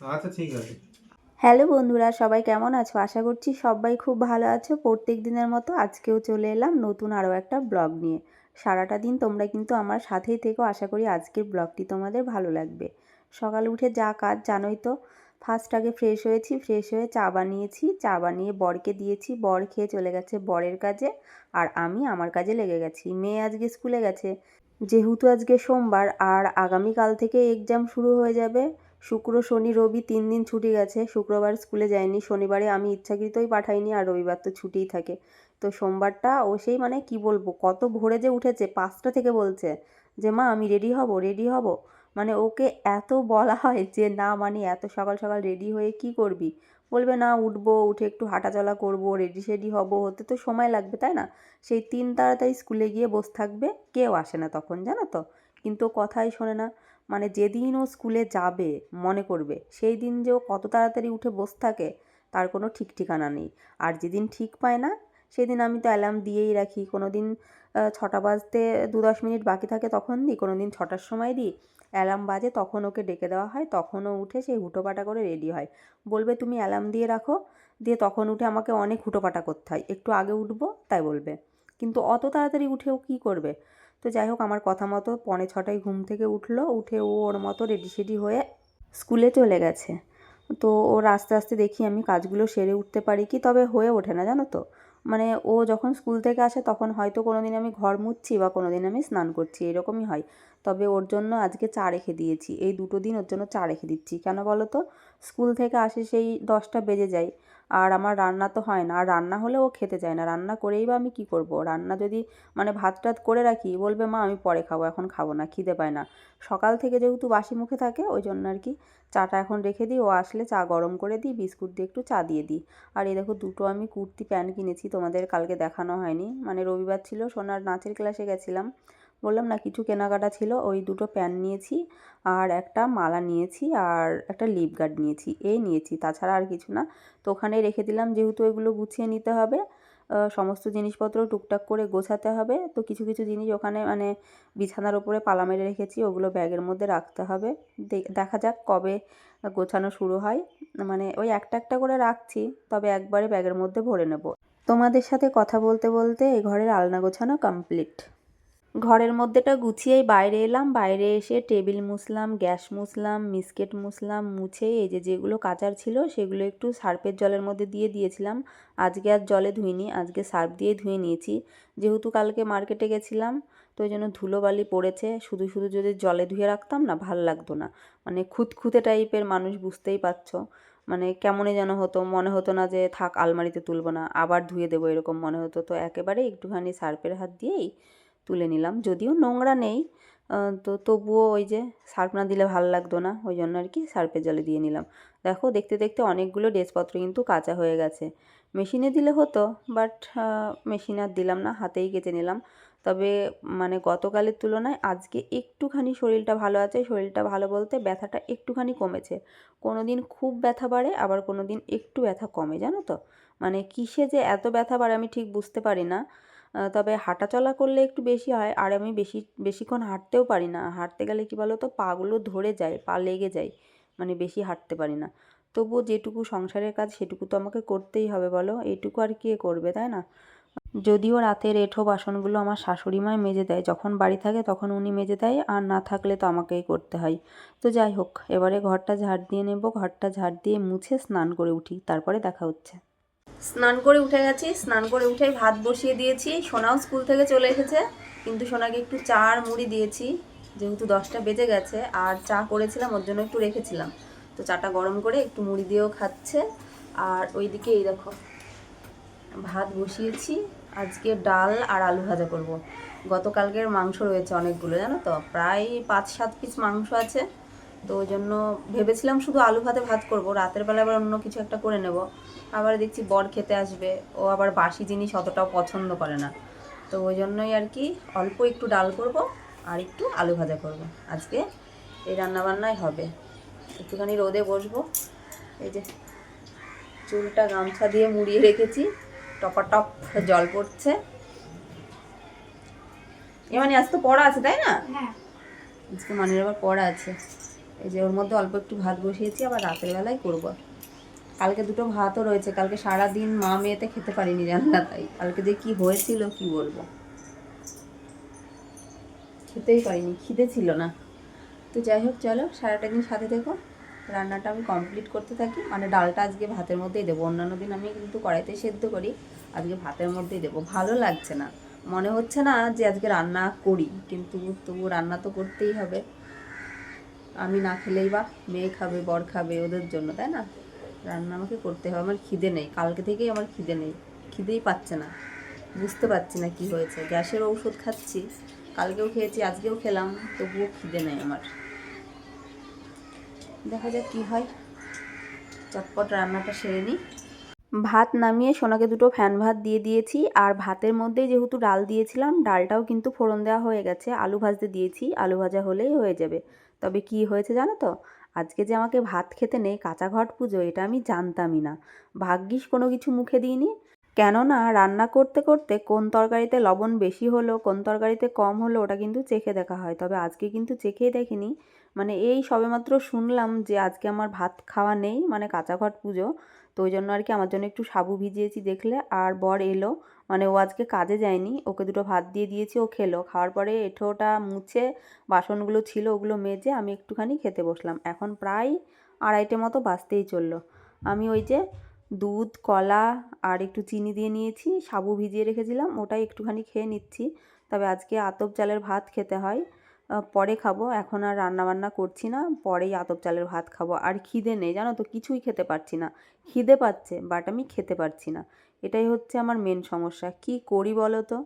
আচ্ছা ঠিক আছে। হ্যালো বন্ধুরা, সবাই কেমন আছো? আশা করছি সবাই খুব ভালো আছো। প্রত্যেক দিনের মতো আজকেও চলে এলাম নতুন আরও একটা ব্লগ নিয়ে। সারাটা দিন তোমরা কিন্তু আমার সাথেই থেকো। আশা করি আজকের ব্লগটি তোমাদের ভালো লাগবে। সকালে উঠে যা কাজ জানোই তো ফার্স্ট আগে ফ্রেশ হয়েছি ফ্রেশ হয়ে চা বানিয়েছি। চা বানিয়ে বরকে দিয়েছি। বর খেয়ে চলে গেছে বরের কাজে আর আমি আমার কাজে লেগে গেছি। মেয়ে আজকে স্কুলে গেছে। যেহেতু আজকে সোমবার আর আগামীকাল থেকে এক্সাম শুরু হয়ে যাবে শুক্র, শনি, রবি তিন দিন ছুটি গেছে। শুক্রবার স্কুলে যায়নি। শনিবারে আমি ইচ্ছাকৃতই পাঠাইনি আর রবিবার তো ছুটিই থাকে। তো সোমবারটা ও সেই মানে কি বলব? কত ভোরে যে উঠেছে, পাঁচটা থেকে বলছে যে, মা, আমি রেডি হব রেডি হব। মানে ওকে এত বলা হয় যে, না মানে এত সকাল সকাল রেডি হয়ে কি করবি? বলবে, না, উঠবো, উঠে একটু হাঁটাচলা করব, রেডি সেডি হব। হতে তো সময় লাগবে, তাই না? সেই তিন তাড়াতাড়ি স্কুলে গিয়ে বসে থাকবে, কেউ আসে না তখন, জানো তো? কিন্তু কথাই শোনে না। মানে যেদিন ও স্কুলে যাবে, মনে করবে, সেই দিন যে ও কত তাড়াতাড়ি উঠে বসে থাকে, তার কোনো ঠিক ঠিকানা নেই। আর যেদিন ঠিক পায় না, সেদিন আমি তো অ্যালার্ম দিয়েই রাখি। কোনো দিন ছটা বাজতে দু দশ মিনিট বাকি থাকে তখন দিই কোনো দিন ছটার সময় দিই। অ্যালার্ম বাজে, তখন ওকে ডেকে দেওয়া হয় তখনও উঠে সেই হুটোপাটা করে রেডি হয়। বলবে, তুমি অ্যালার্ম দিয়ে রাখো। দিয়ে তখন উঠে আমাকে অনেক হুটোপাটা করতে হয়। একটু আগে উঠবো, তাই বলবে। কিন্তু অত তাড়াতাড়ি উঠেও কী করবে? তো যাই হোক, আমার কথা মতো পনে ছটায় ঘুম থেকে উঠল, উঠে ও ওর মতো রেডি সেডি হয়ে স্কুলে চলে গেছে। তো ওর আস্তে আস্তে দেখি আমি কাজগুলো সেরে উঠতে পারি কি, তবে হয়ে ওঠে না, জানো তো? মানে ও যখন স্কুল থেকে আসে, তখন হয়তো কোনো দিন আমি ঘর মুছছি বা কোনো দিন আমি স্নান করছি, এরকমই হয়। তবে ওর জন্য আজকে চা রেখে দিয়েছি, এই দুটো দিন ওর জন্য চা রেখে দিচ্ছি। কেন বলো তো? স্কুল থেকে আসে সেই দশটা বেজে যায়। আর আমার রান্না তো হয় না। আর রান্না হলে ও খেতে চায় না। রান্না করেই বা আমি কী করব? রান্না যদি মানে ভাত টাত করে রাখি, বলবে, মা, আমি পরে খাব, এখন খাব না, খিদে পায় না। সকাল থেকে যেহেতু বাসি মুখে থাকে, ওই জন্য আর কি চাটা এখন রেখে দিই। ও আসলে চা গরম করে দিই, বিস্কুট দিয়ে একটু চা দিয়ে দিই। আর এই দেখো, দুটো আমি কুর্তি, প্যান্ট কিনেছি, তোমাদের কালকে দেখানো হয়নি। মানে রবিবার ছিল, সোনার নাচের ক্লাসে গেছিলাম। বললাম না, কিছু কেনাকাটা ছিল, ওই দুটো প্যান্ট নিয়েছি আর একটা মালা নিয়েছি আর একটা লিপ গার্ড নিয়েছি, এই নিয়েছি, তাছাড়া আর কিছু না। তো ওখানে রেখে দিলাম, যেহেতু এগুলো গুছিয়ে নিতে হবে সমস্ত জিনিসপত্র টুকটাক করে গোছাতে হবে, তো কিছু কিছু জিনিস ওখানে মানে বিছানার ওপরে পালা মেরে রেখেছি, ওগুলো ব্যাগের মধ্যে রাখতে হবে। দেখা যাক কবে গোছানো শুরু হয় মানে ওই একটা একটা করে রাখছি, তবে একবারে ব্যাগের মধ্যে ভরে নেব। তোমাদের সাথে কথা বলতে বলতে এই ঘরের আলনা গোছানো কমপ্লিট ঘরের মধ্যেটা গুছিয়েই বাইরে এলাম। বাইরে এসে টেবিল মুছলাম, গ্যাস মুছলাম মিসকেট মুছলাম, মুছে এই যে যেগুলো কাচার ছিল সেগুলো একটু সার্ফের জলের মধ্যে দিয়ে দিয়েছিলাম। আজকে আর জলে ধুইনি, আজকে সার্ফ দিয়ে ধুয়ে নিয়েছি। যেহেতু কালকে মার্কেটে গেছিলাম, তো ওই জন্য ধুলোবালি পড়েছে। শুধু শুধু যদি জলে ধুয়ে রাখতাম না, ভালো লাগতো না। মানে খুঁতখুঁতে টাইপের মানুষ বুঝতেই পারছ। মানে কেমনই যেন হতো, মনে হতো না যে থাক আলমারিতে তুলবো না, আবার ধুয়ে দেবো এরকম মনে হতো। তো একেবারে একটুখানি সার্ফের হাত দিয়েই তুলে নিলাম। যদিও নোংরা নেই তো তবুও ওই যে সার্ফ না দিলে ভালো লাগতো না, ওই জন্য আর কি সার্ফের জলে দিয়ে নিলাম। দেখো, দেখতে দেখতে অনেকগুলো ড্রেসপত্র কিন্তু কাঁচা হয়ে গেছে। মেশিনে দিলে হতো, বাট মেশিন আর দিলাম না, হাতেই কেচে নিলাম। তবে মানে গতকালের তুলনায় আজকে একটুখানি শরীরটা ভালো আছে, শরীরটা ভালো বলতে ব্যথাটা একটুখানি কমেছে। কোনো দিন খুব ব্যথা বাড়ে, আবার কোনো দিন একটু ব্যথা কমে, জানো তো? মানে কিসে যে এত ব্যথা বাড়ে আমি ঠিক বুঝতে পারি না। তবে হাঁটাচলা করলে একটু বেশি হয় আর আমি বেশি, বেশিক্ষণ হাঁটতেও পারি না। হাঁটতে গেলে কি বলো তো পাগুলো ধরে যায়, পা লেগে যায় মানে বেশি হাঁটতে পারি না। তবুও যেটুকু সংসারের কাজ সেটুকু তো আমাকে করতেই হবে বলো? এইটুকু আর কে করবে, তাই না? যদিও রাতের এঁঠো বাসনগুলো আমার শাশুড়ি মাই মেজে দেয়, যখন বাড়ি থাকে তখন উনি মেজে দেয়, আর না থাকলে তো আমাকেই করতে হয়। তো যাই হোক, এবারে ঘরটা ঝাড় দিয়ে নেব, ঘরটা ঝাড় দিয়ে মুছে স্নান করে উঠি, তারপরে দেখা হচ্ছে। স্নান করে উঠে গেছি, স্নান করে উঠে ভাত বসিয়ে দিয়েছি। সোনাও স্কুল থেকে চলে এসেছে, কিন্তু সোনাকে একটু চা আর মুড়ি দিয়েছি, যেহেতু দশটা বেজে গেছে, আর চা করেছিলাম, ওর জন্য একটু রেখেছিলাম। তো চাটা গরম করে একটু মুড়ি দিয়েও খাচ্ছে। আর ওইদিকে এই দেখো, ভাত বসিয়েছি, আজকে ডাল আর আলু ভাজা করব। গতকালকের মাংস রয়েছে অনেকগুলো, জানো তো? প্রায় পাঁচ সাত পিস মাংস আছে। তো ওই জন্য ভেবেছিলাম শুধু আলু ভাতে ভাত করব রাতের বেলা আবার অন্য কিছু একটা করে নেব। আবার দেখছি বর খেতে আসবে ও আবার বাসি জিনিস অতটাও পছন্দ করে না। তো ওই জন্যই আর কি অল্প একটু ডাল করব আর একটু আলু ভাজা করব। আজকে এই রান্নাবান্নাই হবে। একটুখানি রোদে বসবো। এই যে চুলটা গামছা দিয়ে মুড়িয়ে রেখেছি টপাটপ জল পড়ছে। এ মানে আজ তো পড়া আছে তাই না? হ্যাঁ। আজকে মানের আবার পড়া আছে। এই যে ওর মধ্যে অল্প একটু ভাত বসিয়েছি, আবার রাতের বেলায় করব। কালকে দুটো ভাতও রয়েছে, কালকে সারা দিন মা মেয়েতে খেতে পারিনি রান্না তাই। কালকে যে কি হয়েছিল কি বলব? খেতেই পারিনি, খিদে ছিল না। তো যাই হোক, চলো সারাটা দিন সাথে থেকো। রান্নাটা আমি কমপ্লিট করতে থাকি। মানে ডালটা আজকে ভাতের মধ্যেই দেবো। অন্যান্য দিন আমি কিন্তু কড়াইতে সেদ্ধ করি, আজকে ভাতের মধ্যেই দেবো। ভালো লাগছে না। মনে হচ্ছে না যে আজকে রান্না করি, কিন্তু তবু রান্না তো করতেই হবে। আমি না খেলেই বা মেয়ে খাবে, বর খাবে ওদের জন্য, তাই না? রান্না আমাকে করতে হবে, আমার খিদে নেই। কালকে থেকেই আমার খিদে নেই। খিদেই পাচ্ছে না। বুঝতে পারছি না কি হয়েছে। গ্যাসের ঔষধ খাচ্ছি, কালকেও খেয়েছি, আজকেও খেলাম, তবুও খিদে নেই আমার। দেখা যাক কি হয়। চটপট রান্নাটা সেরে নিই। ভাত নামিয়ে সোনাকে দুটো ফ্যান ভাত দিয়ে দিয়েছি, আর ভাতের মধ্যে যেহেতু ডাল দিয়েছিলাম, ডালটাও কিন্তু ফোড়ন দেওয়া হয়ে গেছে। আলু ভাজতে দিয়েছি, আলু ভাজা হলেই হয়ে যাবে। তবে কি হয়েছে জানো তো? আজকে যে আমাকে ভাত খেতে নেই, কাঁচা ঘট পুজো, এটা আমি জানতামই না। ভাগ্যিস কোনো কিছু মুখে দিইনি। কেননা রান্না করতে করতে কোন তরকারিতে লবণ বেশি হলো, কোন তরকারিতে কম হলো, ওটা কিন্তু চেখে দেখা হয়। তবে আজকে কিন্তু চেখেই দেখিনি। মানে এই সবেমাত্র শুনলাম যে আজকে আমার ভাত খাওয়া নেই মানে কাঁচা ঘট পুজো। তো ওই জন্য আর কি আমার জন্য একটু সাবু ভিজিয়েছি দেখলে। আর বর এলো মানে ও আজকে কাজে যায়নি, ওকে দুটো ভাত দিয়ে দিয়েছি, ও খেলো। খাওয়ার পরে এঁঠোটা মুছে বাসনগুলো ছিল ওগুলো মেজে আমি একটুখানি খেতে বসলাম। এখন প্রায় আড়াইটে মতো বাঁচতেই চলল। আমি ওই যে দুধ, কলা আর একটু চিনি দিয়ে নিয়েছি, সাবু ভিজিয়ে রেখেছিলাম, ওটাই একটুখানি খেয়ে নিচ্ছি। তবে আজকে আতপ চালের ভাত খেতে হয় পরে খাব। এখন আর রান্না বান্না করছি না, পরেই আতপ চালের ভাত খাব। আর খিদে নেই, জানো তো, কিছুই খেতে পারছি না। খিদে পাচ্ছে বাট আমি খেতে পারছি না। এটাই হচ্ছে আমার মেন সমস্যা। কি করি বলো তো?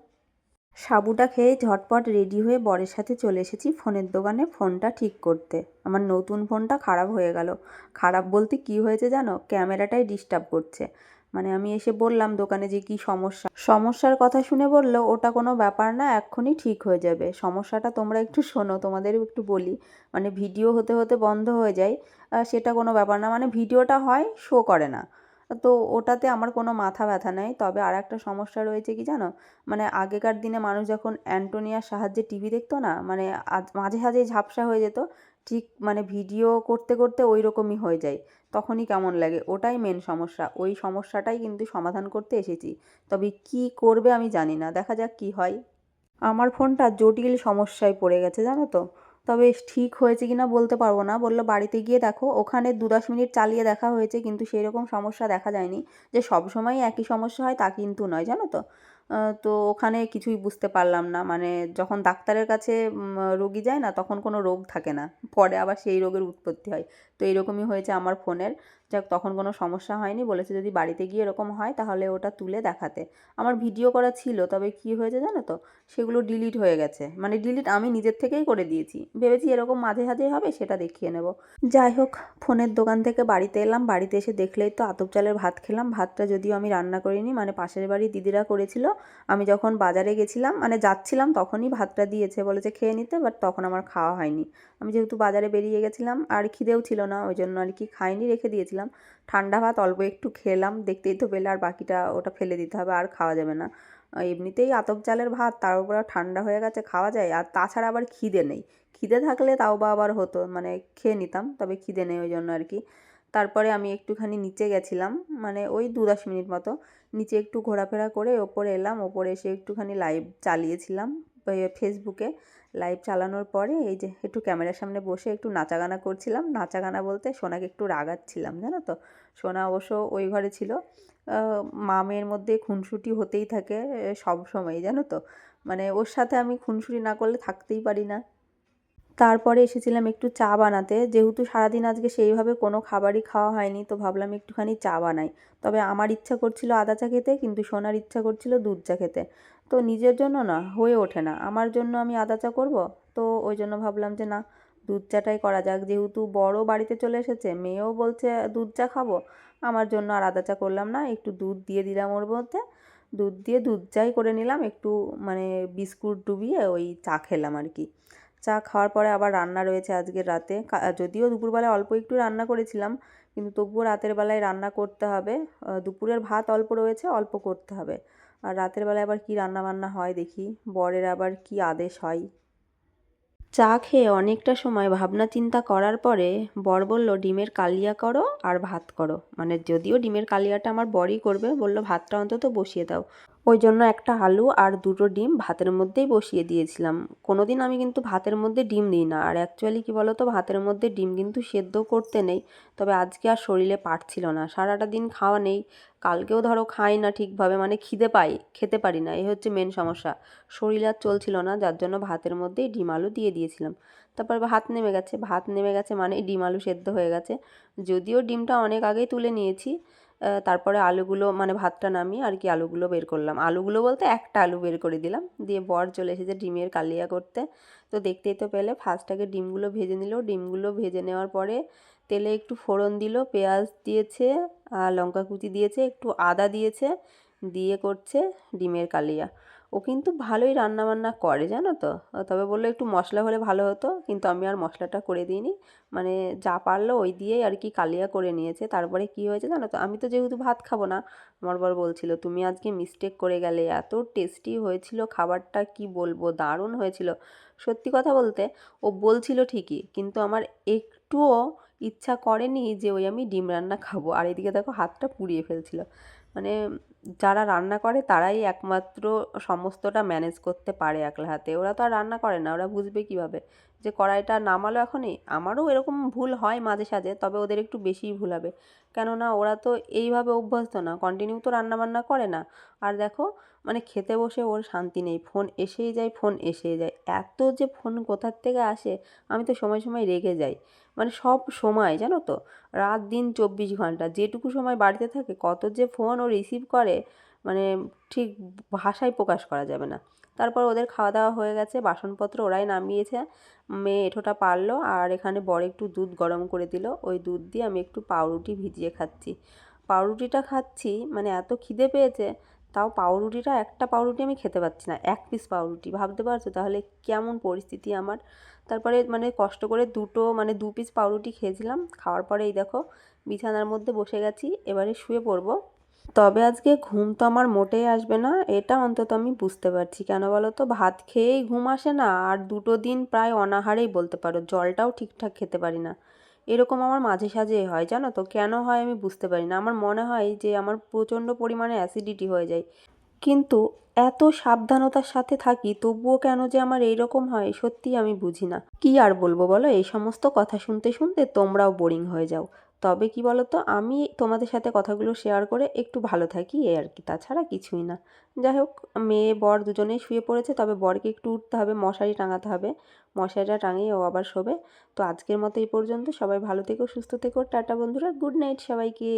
সাবুটা খেয়ে ঝটপট রেডি হয়ে বরের সাথে চলে এসেছি ফোনের দোকানে ফোনটা ঠিক করতে। আমার নতুন ফোনটা খারাপ হয়ে গেল। খারাপ বলতে কি হয়েছে জানো? ক্যামেরাটাই ডিস্টার্ব করছে। মানে আমি এসে বললাম দোকানে যে কি সমস্যা। সমস্যার কথা শুনে বলল, ওটা কোনো ব্যাপার না, এক্ষুনি ঠিক হয়ে যাবে। সমস্যাটা তোমরা একটু শোনো, তোমাদেরও একটু বলি। মানে ভিডিও হতে হতে বন্ধ হয়ে যায়। সেটা কোনো ব্যাপার না মানে ভিডিওটা হয় শো করে না। তো ওটাতে আমার কোনো মাথা ব্যথা নেই। তবে আর একটা সমস্যা রয়েছে কি জানো? মানে আগেকার দিনে মানুষ যখন অ্যান্টোনিয়ার সাহায্যে টিভি দেখতো না মানে মাঝে মাঝে ঝাপসা হয়ে যেত, ঠিক মানে ভিডিও করতে করতে ওই রকমই হয়ে যায়। তখনই কেমন লাগে? ওটাই মেন সমস্যা। ওই সমস্যাটাই কিন্তু সমাধান করতে এসেছি। তবে কি করবে আমি জানি না। দেখা যাক কি হয়। আমার ফোনটা জটিল সমস্যায় পড়ে গেছে, জানো তো? তবে ঠিক হয়েছে কিনা বলতে পারব না। বলল, বাড়িতে গিয়ে দেখো, ওখানে দু দশ মিনিট চালিয়ে দেখা হয়েছে, কিন্তু সেই রকম সমস্যা দেখা যায়নি। যে সব সময় একই সমস্যা হয়, তা কিন্তু নয়, জানো তো? তো ওখানে কিছুই বুঝতে পারলাম না। মানে যখন ডাক্তারের কাছে রোগী যায় না, তখন কোনো রোগ থাকে না। পরে আবার সেই রোগের উৎপত্তি হয়। তো এরকমই হয়েছে আমার ফোনের। যাক, তখন কোনো সমস্যা হয়নি। বলেছে যদি বাড়িতে গিয়ে এরকম হয়, তাহলে ওটা তুলে দেখাতে। আমার ভিডিও করা ছিল, তবে কি হয়েছে জানো তো? সেগুলো ডিলিট হয়ে গেছে। মানে ডিলিট আমি নিজের থেকেই করে দিয়েছি। ভেবেছি এরকম মাঝে মাঝে হবে, সেটা দেখিয়ে নেব। যাই হোক, ফোনের দোকান থেকে বাড়িতে এলাম। বাড়িতে এসে দেখলেই তো আতপ চালের ভাত খেলাম। ভাতটা যদিও আমি রান্না করিনি মানে পাশের বাড়ি দিদিরা করেছিল। আমি যখন বাজারে গেছিলাম মানে যাচ্ছিলাম, তখনই ভাতটা দিয়েছে। বলেছে খেয়ে নিতে বাট তখন আমার খাওয়া হয়নি। আমি যেহেতু বাজারে বেরিয়ে গেছিলাম, আর খিদেও ছিল না, ওই জন্য আর কি খাইনি, রেখে দিয়েছিলাম। ঠান্ডা ভাত অল্প একটু খেলাম, দেখতেই তো পেলে আর বাকিটা ওটা ফেলে দিতে হবে, আর খাওয়া যাবে না। এমনিতেই আতপ চালের ভাত, তার উপর ঠান্ডা হয়ে গেছে, খাওয়া যায়। আর তাছাড়া আবার খিদে নেই। খিদে থাকলে তাও বা আবার হতো মানে খেয়ে নিতাম, তবে খিদে নেই ওই জন্য আর কি তারপরে আমি একটুখানি নিচে গেছিলাম মানে ওই দু দশ মিনিট মতো। নিচে একটু ঘোরাফেরা করে ওপরে এলাম, ওপরে এসে একটুখানি লাইভ চালিয়েছিলাম ফেসবুকে লাইভ চালানোর পরে এই যে একটু ক্যামেরার সামনে বসে একটু নাচাগানা করছিলাম। নাচাগানা বলতে সোনাকে একটু রাগাচ্ছিলাম, জানো তো? সোনা অবশ্য ওই ঘরে ছিল। মামের মধ্যে খুনসুটি হতেই থাকে সব সময়, জানো তো? মানে ওর সাথে আমি খুনসুটি না করলে থাকতেই পারি না। তারপরে এসেছিলাম একটু চা বানাতে। যেহেতু সারাদিন আজকে সেইভাবে কোনো খাবারই খাওয়া হয়নি, তো ভাবলাম একটুখানি চা বানাই। তবে আমার ইচ্ছা করছিল আদা চা খেতে, কিন্তু সোনার ইচ্ছা করছিল দুধ চা খেতে। তো নিজের জন্য না, হয়ে ওঠে না। আমার জন্য আমি আদা চা করব? তো ওই জন্য ভাবলাম যে না, দুধ চাটাই করা যাক। যেহেতু বড় বাড়িতে চলে এসেছে, মেয়েও বলছে দুধ চা খাব। আমার জন্য আর আদা চা করলাম না, একটু দুধ দিয়ে দিলাম ওর মধ্যে। দুধ দিয়ে দুধ চাই করে নিলাম, একটু মানে বিস্কুট ডুবিয়ে ওই চা খেলাম আর কি। চা খাওয়ার পরে আবার রান্না রয়েছে আজকের রাতে। যদিও দুপুরবেলায় অল্প একটু রান্না করেছিলাম, কিন্তু তবুও রাতের বেলায় রান্না করতে হবে। দুপুরের ভাত অল্প রয়েছে, অল্প করতে হবে। আর রাতের বেলায় আবার কি রান্না বান্না হয় দেখি, বরের আবার কি আদেশ হয়? চা খেয়ে অনেকটা সময় ভাবনা চিন্তা করার পরে বর বলল, ডিমের কালিয়া করো আর ভাত করো। মানে যদিও ডিমের কালিয়াটা আমার বরই করবে, বলল, ভাতটা অন্তত বসিয়ে দাও। ওই জন্য একটা আলু আর দুটো ডিম ভাতের মধ্যেই বসিয়ে দিয়েছিলাম। কোনো দিন আমি কিন্তু ভাতের মধ্যে ডিম দিই না। আর অ্যাকচুয়ালি কী বলো তো ভাতের মধ্যে ডিম কিন্তু সেদ্ধ করতে নেই। তবে আজকে আর শরীরে পারছিল না। সারাটা দিন খাওয়া নেই। কালকেও ধরো খাই না ঠিকভাবে মানে খিদে পাই, খেতে পারি না। এই হচ্ছে মেন সমস্যা। শরীর আর চলছিল না, যার জন্য ভাতের মধ্যেই ডিম আলু দিয়ে দিয়েছিলাম। তারপর ভাত নেমে গেছে। ভাত নেমে গেছে মানে ডিম আলু সেদ্ধ হয়ে গেছে। যদিও ডিমটা অনেক আগেই তুলে নিয়েছি। তারপরে আলুগুলো মানে ভাতটা নামিয়ে আর কি আলুগুলো বের করলাম। আলুগুলো বলতে একটা আলু বের করে দিলাম। দিয়ে বর চলে এসেছে ডিমের কালিয়া করতে। তো দেখতেই তো পেলে ফার্স্ট আগে ডিমগুলো ভেজে নিল। ডিমগুলো ভেজে নেওয়ার পরে তেলে একটু ফোড়ন দিল, পেঁয়াজ দিয়েছে আর লঙ্কা কুচি দিয়েছে, একটু আদা দিয়েছে, দিয়ে করছে ডিমের কালিয়া। ও কিন্তু ভালোই রান্নাবান্না করে, জানো তো? তবে বলল একটু মশলা হলে ভালো হতো, কিন্তু আমি আর মশলাটা করে দিইনি। মানে যা পারল ওই দিয়েই আর কি কালিয়া করে নিয়েছে। তারপরে কি হয়েছে জানো তো? আমি তো যেহেতু ভাত খাব না, আমার বর বলছিল, তুমি আজকে মিস্টেক করে গেলে, এত টেস্টি হয়েছিল খাবারটা, কি বলব? দারুণ হয়েছিল। সত্যি কথা বলতে, ও বলছিল ঠিকই, কিন্তু আমার একটুও ইচ্ছা করেনি যে ওই আমি ডিম রান্না খাব। আর এদিকে দেখো হাতটা পুড়িয়ে ফেলছিল। মানে যারা রান্না করে তারাই একমাত্র সমস্তটা ম্যানেজ করতে পারে একলা হাতে। ওরা তো আর রান্না করে না, ওরা বুঝবে কীভাবে? যে কড়াইটা নামালো এখনই, আমারও এরকম ভুল হয় মাঝে সাঝে, তবে ওদের একটু বেশিই ভুল হবে। কেননা ওরা তো এইভাবে অভ্যস্ত না কন্টিনিউ তো রান্না বান্না করে না। আর দেখো মানে খেতে বসে ওর শান্তি নেই। ফোন এসেই যায়, ফোন এসেই যায়। এত যে ফোন কোথার থেকে আসে, আমি তো সময় সময় রেগে যাই। মানে সব সময়, জানো তো? রাত, দিন, চব্বিশ ঘণ্টা, যেটুকু সময় বাড়িতে থাকে, কত যে ফোন ও রিসিভ করে মানে ঠিক ভাষায় প্রকাশ করা যাবে না। তারপর ওদের খাওয়া দাওয়া হয়ে গেছে, বাসনপত্র ওরাই নামিয়েছে। মেয়ে এঁঠোটা পারল, আর এখানে বড় একটু দুধ গরম করে দিল। ওই দুধ দিয়ে আমি একটু পাউরুটি ভিজিয়ে খাচ্ছি। পাউরুটিটা খাচ্ছি মানে এত খিদে পেয়েছে তাও পাউরুটিটা একটা পাউরুটি আমি খেতে পাচ্ছি না, এক পিস পাউরুটি। ভাবতে পারছ? তাহলে কেমন পরিস্থিতি আমার? তারপরে মানে কষ্ট করে দুটো মানে দু পিস পাউরুটি খেয়েছিলাম, খাওয়ার পরে এই দেখো বিছানার মধ্যে বসে গেছি, এবারে শুয়ে পড়ব। তবে আজকে ঘুম তো আমার মোটেই আসবে না, এটা অন্তত আমি বুঝতে পারছি। কেন বলো তো? ভাত খেয়েই ঘুম আসে না, আর দুটো দিন প্রায় অনাহারেই বলতে পারো, জলটাও ঠিকঠাক খেতে পারি না। এরকম আমার মাঝে সাঝে হয়, জানো তো? কেন হয় আমি বুঝতে পারি না। আমার মনে হয় যে আমার প্রচণ্ড পরিমাণে অ্যাসিডিটি হয়ে যায়। কিন্তু এত সাবধানতার সাথে থাকি, তবুও কেন যে আমার এইরকম হয় সত্যি আমি বুঝি না। কি আর বলব বলো? এই সমস্ত কথা শুনতে শুনতে তোমরাও বোরিং হয়ে যাও। তবে কি বলো তো আমি তোমাদের সাথে কথাগুলো শেয়ার করে একটু ভালো থাকি এ আর কি। তাছাড়া কিছুই না। যাই হোক, মেয়ে, বর দুজনেই শুয়ে পড়েছে, তবে বরকে একটু উঠতে হবে, মশারি টাঙাতে হবে। মশারিটা টাঙিয়ে ও আবার শোবে। তো আজকের মতো এই পর্যন্ত। সবাই ভালো থেকো, সুস্থ থেকো। টাটা বন্ধুরা, গুড নাইট সবাইকে।